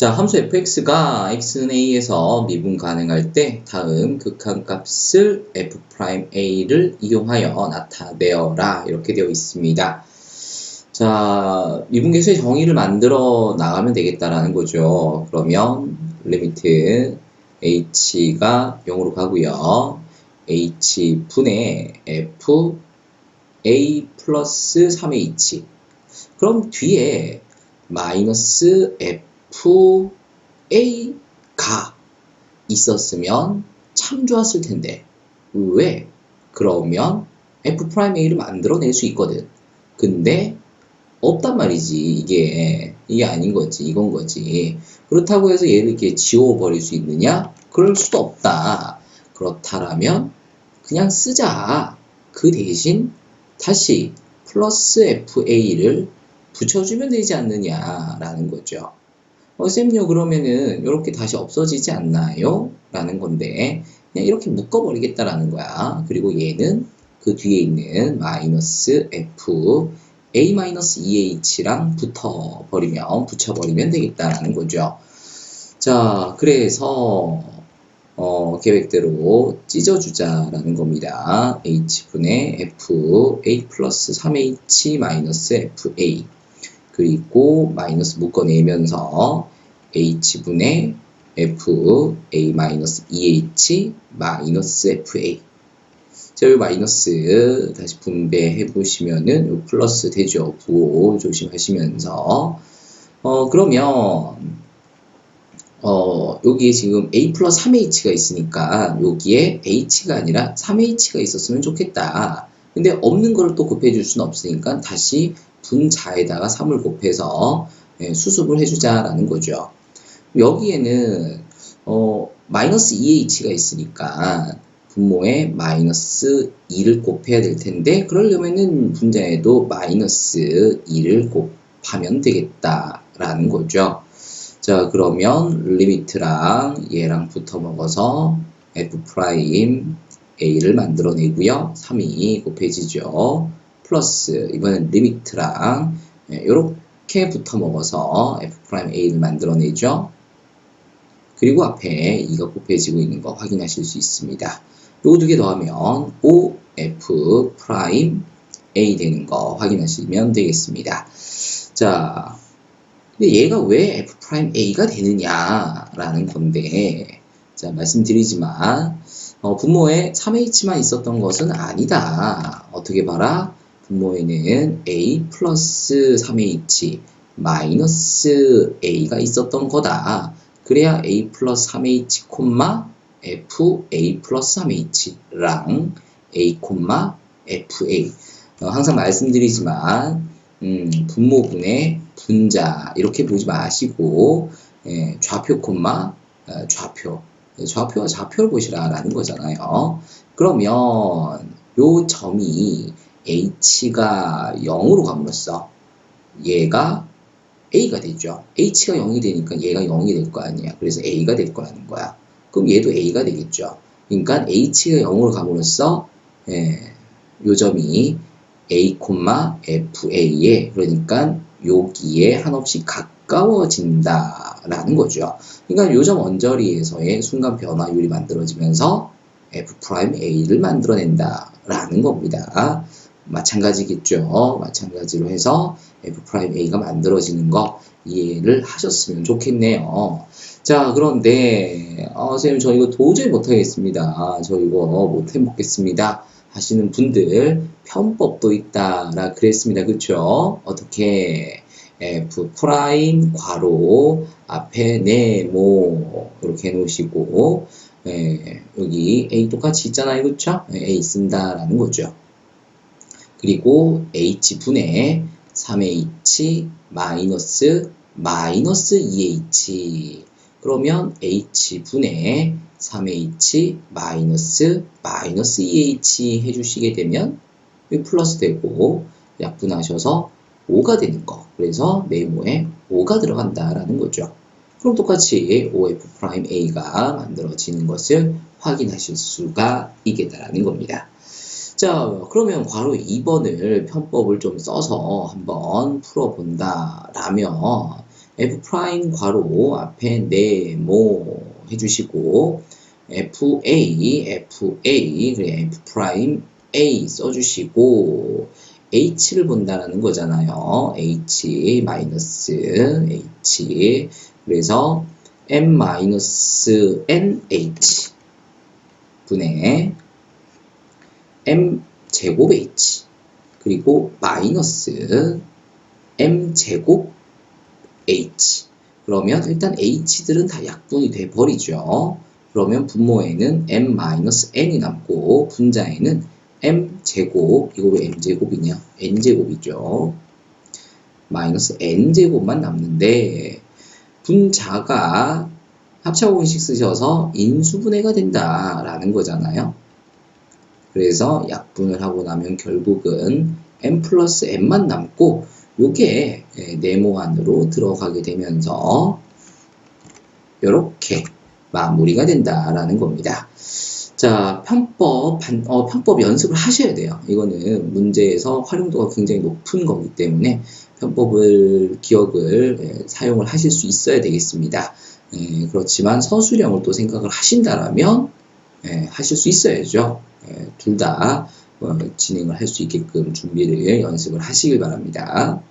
자, 함수 fx가 x는 a에서 미분 가능할 때 다음 극한값을 f'a를 이용하여 나타내어라 이렇게 되어 있습니다. 자, 미분계수의 정의를 만들어 나가면 되겠다라는 거죠. 그러면 리미트 h가 0으로 가고요. h분의 f a 플러스 3h 그럼 뒤에 마이너스 f a가 있었으면 참 좋았을 텐데 왜? 그러면 f'a를 만들어낼 수 있거든. 근데 없단 말이지. 이게 이게 아닌 거지. 이건 거지. 그렇다고 해서 얘를 이렇게 지워버릴 수 있느냐? 그럴 수도 없다. 그렇다라면 그냥 쓰자. 그 대신 다시 플러스 FA를 붙여주면 되지 않느냐라는 거죠. 어, 쌤요 그러면은 이렇게 다시 없어지지 않나요? 라는 건데 그냥 이렇게 묶어버리겠다라는 거야. 그리고 얘는 그 뒤에 있는 마이너스 F A-2H랑 붙어버리면 붙여버리면 되겠다라는 거죠. 자, 그래서 어, 계획대로 찢어주자라는 겁니다. h분의 f a 플러스 3h 마이너스 fa 그리고 마이너스 묶어내면서 h분의 f a 마이너스 2h 마이너스 fa 자, 이 마이너스 다시 분배해 보시면은 요 플러스 되죠. 부호 조심하시면서 어 그러면 어, 여기에 지금 A 플러스 3H가 있으니까 여기에 H가 아니라 3H가 있었으면 좋겠다. 근데 없는 거를 또 곱해줄 수는 없으니까 다시 분자에다가 3을 곱해서 예, 수습을 해주자라는 거죠. 여기에는 어, 마이너스 2H가 있으니까 분모에 마이너스 2를 곱해야 될 텐데 그러려면은 분자에도 마이너스 2를 곱하면 되겠다라는 거죠. 자 그러면 리미트랑 얘랑 붙어 먹어서 f 프라임 a를 만들어내고요. 3이 곱해지죠. 플러스 이번엔 리미트랑 이렇게 예, 붙어 먹어서 f 프라임 a를 만들어내죠. 그리고 앞에 2가 곱해지고 있는 거 확인하실 수 있습니다. 요거 두 개 더하면 OF 프라임 A 되는 거 확인하시면 되겠습니다. 자, 근데 얘가 왜 f 프라임 a가 되느냐라는 건데 자 말씀드리지만 어, 분모에 3h만 있었던 것은 아니다. 어떻게 봐라? 분모에는 a 플러스 3h 마이너스 a가 있었던 거다. 그래야 a 플러스 3h 콤마 f a 플러스 3h랑 a 콤마 fa 어, 항상 말씀드리지만 음, 분모분의 분자 이렇게 보지 마시고 예, 좌표 콤마 어, 좌표 좌표와 좌표를 보시라라는 거잖아요. 그러면 요 점이 h가 0으로 감으로써 얘가 a가 되죠. h가 0이 되니까 얘가 0이 될 거 아니야. 그래서 a가 될 거라는 거야. 그럼 얘도 a가 되겠죠. 그러니까 h가 0으로 감으로써 예, 요 점이 a, fa에 그러니까 여기에 한없이 가까워진다라는 거죠. 그러니까 요점 원저리에서의 순간 변화율이 만들어지면서 f'a를 만들어낸다라는 겁니다. 마찬가지겠죠. 마찬가지로 해서 f'a가 만들어지는 거 이해를 하셨으면 좋겠네요. 자, 그런데 어, 선생님 저 이거 도저히 못하겠습니다. 저 이거 못해 먹겠습니다. 하시는 분들 편법도 있다라 그랬습니다. 그쵸? 어떻게 f 프라임 괄호 앞에 네모 이렇게 해놓으시고 예, 여기 a 똑같이 있잖아요. 그쵸? 예, a 쓴다라는 거죠. 그리고 h분의 3h 마이너스 마이너스 2h 그러면 h분의 3h 마이너스 마이너스 2h 해주시게 되면 플러스 되고 약분하셔서 5가 되는 거. 그래서 네모에 5가 들어간다라는 거죠. 그럼 똑같이 OF'A가 만들어지는 것을 확인하실 수가 있겠다라는 겁니다. 자, 그러면 괄호 2번을 편법을 좀 써서 한번 풀어본다라면 f 프라임 괄호 앞에 네모 해주시고 fa fa 그래 f 프라임 a 써주시고 h를 본다라는 거잖아요. h 마이너스 h 그래서 m 마이너스 n h 분의 m 제곱 h 그리고 마이너스 m 제곱 h 그러면 일단 h들은 다 약분이 돼 버리죠. 그러면 분모에는 m-n이 남고 분자에는 m 제곱 이거 왜 m 제곱이냐? n 제곱이죠. 마이너스 n 제곱만 남는데 분자가 합차 공식 쓰셔서 인수분해가 된다라는 거잖아요. 그래서 약분을 하고 나면 결국은 m 플러스 n만 남고 요게 예, 네모 안으로 들어가게 되면서 이렇게 마무리가 된다라는 겁니다. 자, 편법, 반- 어, 편법 연습을 하셔야 돼요. 이거는 문제에서 활용도가 굉장히 높은 거기 때문에 편법을 기억을 예, 사용을 하실 수 있어야 되겠습니다. 예, 그렇지만 서술형을 또 생각을 하신다라면 예, 하실 수 있어야죠. 둘 다 진행을 할 수 있게끔 준비를 연습을 하시길 바랍니다.